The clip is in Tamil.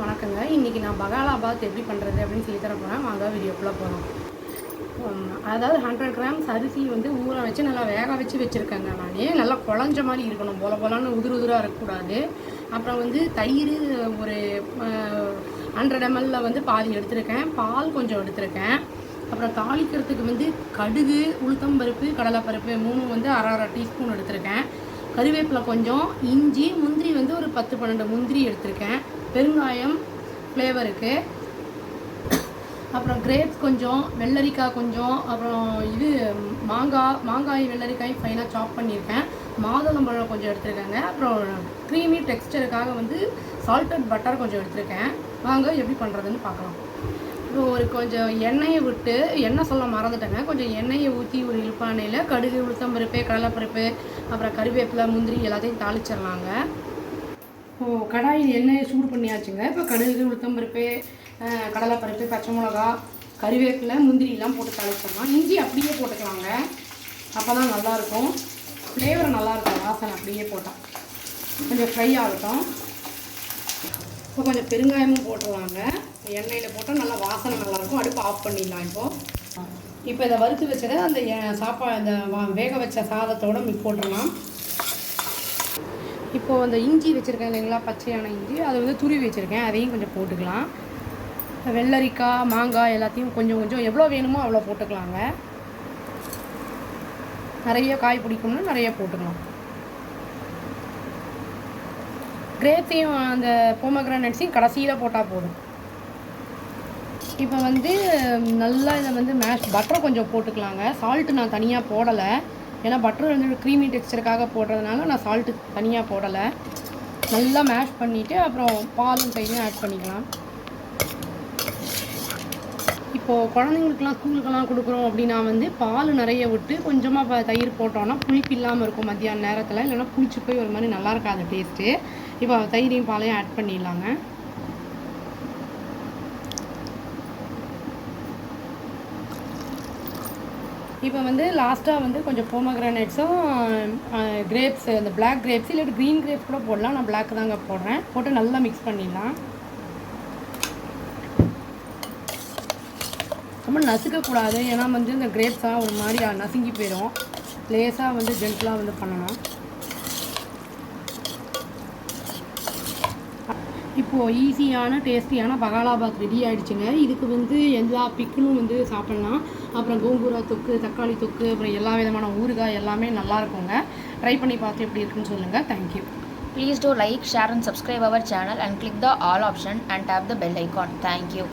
வணக்கங்க. இன்றைக்கி நான் பகாலாபாத் எப்படி பண்ணுறது அப்படின்னு சொல்லி தர போகிறேன் வாங்க வீடியோக்குள்ளே போகிறோம் அதாவது ஹண்ட்ரட் கிராம்ஸ் அரிசி வந்து ஊற வச்சு நல்லா வேக வச்சு வச்சுருக்கேங்க நான். நல்லா குழஞ்ச மாதிரி இருக்கணும். போல போலான்னு உதிர் உதிராக இருக்கக்கூடாது. அப்புறம் வந்து தயிர் ஒரு ஹண்ட்ரட் எம்எல்ல வந்து பாதி எடுத்திருக்கேன். பால் கொஞ்சம் எடுத்திருக்கேன். அப்புறம் தாளிக்கிறதுக்கு வந்து கடுகு உளுத்தம்பருப்பு கடலைப்பருப்பு மூணும் வந்து அரை அரை டீஸ்பூன் எடுத்திருக்கேன். கருவேப்பிலை கொஞ்சம் இஞ்சி முந்திரி வந்து ஒரு பத்து பன்னெண்டு முந்திரி எடுத்திருக்கேன். பெருங்காயம் ஃப்ளேவருக்கு அப்புறம் கிரேப்ஸ் கொஞ்சம் வெள்ளரிக்காய் கொஞ்சம் அப்புறம் இது மாங்காய் மாங்காய் வெள்ளரிக்காய் ஃபைனாக சாப் பண்ணியிருக்கேன். மாதுளம்பழம் கொஞ்சம் எடுத்திருக்கேங்க. அப்புறம் க்ரீமி டெக்ஸ்டருக்காக வந்து சால்டட் பட்டர் கொஞ்சம் எடுத்திருக்கேன். வாங்க எப்படி பண்ணுறதுன்னு பார்க்கலாம். இப்போ ஒரு கொஞ்சம் எண்ணெயை விட்டு எண்ணெய் சொல்ல மறந்துட்டேங்க. கொஞ்சம் எண்ணெயை ஊற்றி ஒரு இழுப்பானையில் கடுகு உளுத்தம்பருப்பு கடலைப்பருப்பு அப்புறம் கருவேப்பிலை முந்திரி எல்லாத்தையும் தாளிச்சிடலாங்க. கடாயில் எண்ணெயை சூடு பண்ணியாச்சுங்க. இப்போ கடுகு உளுத்தம்பருப்பு அஹ், கடலைப்பருப்பு பச்சை மிளகா கருவேப்பிலை முந்திரிலாம் போட்டு தாளிச்சிடலாம் இஞ்சி அப்படியே போட்டுக்கலாங்க. அப்போ தான் நல்லாயிருக்கும். ஃப்ளேவர் நல்லாயிருக்கும் வாசனை அப்படியே போட்டால் கொஞ்சம் ஃப்ரை ஆகட்டும். இப்போ கொஞ்சம் பெருங்காயமும் போட்டுருவாங்க எண்ணெயில் போட்டால் நல்லா வாசனை நல்லாயிருக்கும். அடுப்பு ஆஃப் பண்ணிடலாம் இப்போது இப்போ இதை வறுத்து வச்சதை அந்த சாப்பா இந்த வா- வேக வச்ச சாதத்தோட மிக் போட்டுடலாம். இப்போது அந்த இஞ்சி வச்சுருக்கேன் இல்லைங்களா பச்சையான இஞ்சி அதை வந்து துருவி வச்சுருக்கேன். அதையும் கொஞ்சம் போட்டுக்கலாம். வெள்ளரிக்காய் மாங்காய் எல்லாத்தையும் கொஞ்சம் கொஞ்சம் எவ்வளோ வேணுமோ அவ்வளோ போட்டுக்கலாங்க. நிறைய காய் பிடிக்கும்னா நிறைய போட்டுக்கலாம். கிரேப்ஸையும் அந்த போமக்ரானட்ஸையும் கடைசியில் போட்டால் போதும். இப்போ வந்து நல்லா இதை வந்து மேஷ் பட்டர் கொஞ்சம் போட்டுக்கலாங்க. சால்ட்டு நான் தனியாக போடலை. ஏன்னா பட்டர் வந்து க்ரீமி டெக்ஸ்டருக்காக போடுறதுனால நான் சால்ட்டு தனியாக போடலை. நல்லா மேஷ் பண்ணிவிட்டு அப்புறம் பாலும் தயிரும் ஆட் பண்ணிக்கலாம். இப்போது குழந்தைங்களுக்குலாம் ஸ்கூலுக்கெல்லாம் கொடுக்குறோம் அப்படின்னா வந்து பால் நிறைய விட்டு கொஞ்சமாக இப்போ தயிர் போட்டோம்னா புளிப்பு இல்லாமல் இருக்கும் மத்தியான நேரத்தில். இல்லைன்னா புளிச்சு போய் ஒரு மாதிரி நல்லா இருக்காது டேஸ்ட்டு இப்போ தயிரையும் பாலையும் ஆட் பண்ணிடலாங்க. இப்போ வந்து லாஸ்ட்டாக வந்து கொஞ்சம் போமக்ரானேட்ஸும் கிரேப்ஸ் அந்த பிளாக் கிரேப்ஸ் இல்லாட்டி க்ரீன் கிரேப்ஸ் கூட போடலாம். நான் பிளாக் தாங்க போடுறேன். போட்டு நல்லா மிக்ஸ் பண்ணிடலாம். ரொம்ப நசுக்கக்கூடாது. ஏன்னா வந்து இந்த கிரேப்ஸ்லாம் ஒரு மாதிரி நசுங்கி போயிடும் லேசாக வந்து ஜென்டலாக வந்து பண்ணணும். இப்போது ஈஸியான டேஸ்டியான பகாலாபாத் ரெடி ஆகிடுச்சுங்க இதுக்கு வந்து எல்லா பிக்கிலும் வந்து சாப்பிட்லாம். அப்புறம் கோங்கூரா தொக்கு தக்காளி தொக்கு அப்புறம் எல்லா விதமான ஊறுகாய் எல்லாமே நல்லா இருக்குங்க. ட்ரை பண்ணி பார்த்து எப்படி இருக்குன்னு சொல்லுங்கள் thank you please do like share and subscribe our channel and click the all option and tap the bell icon thank you.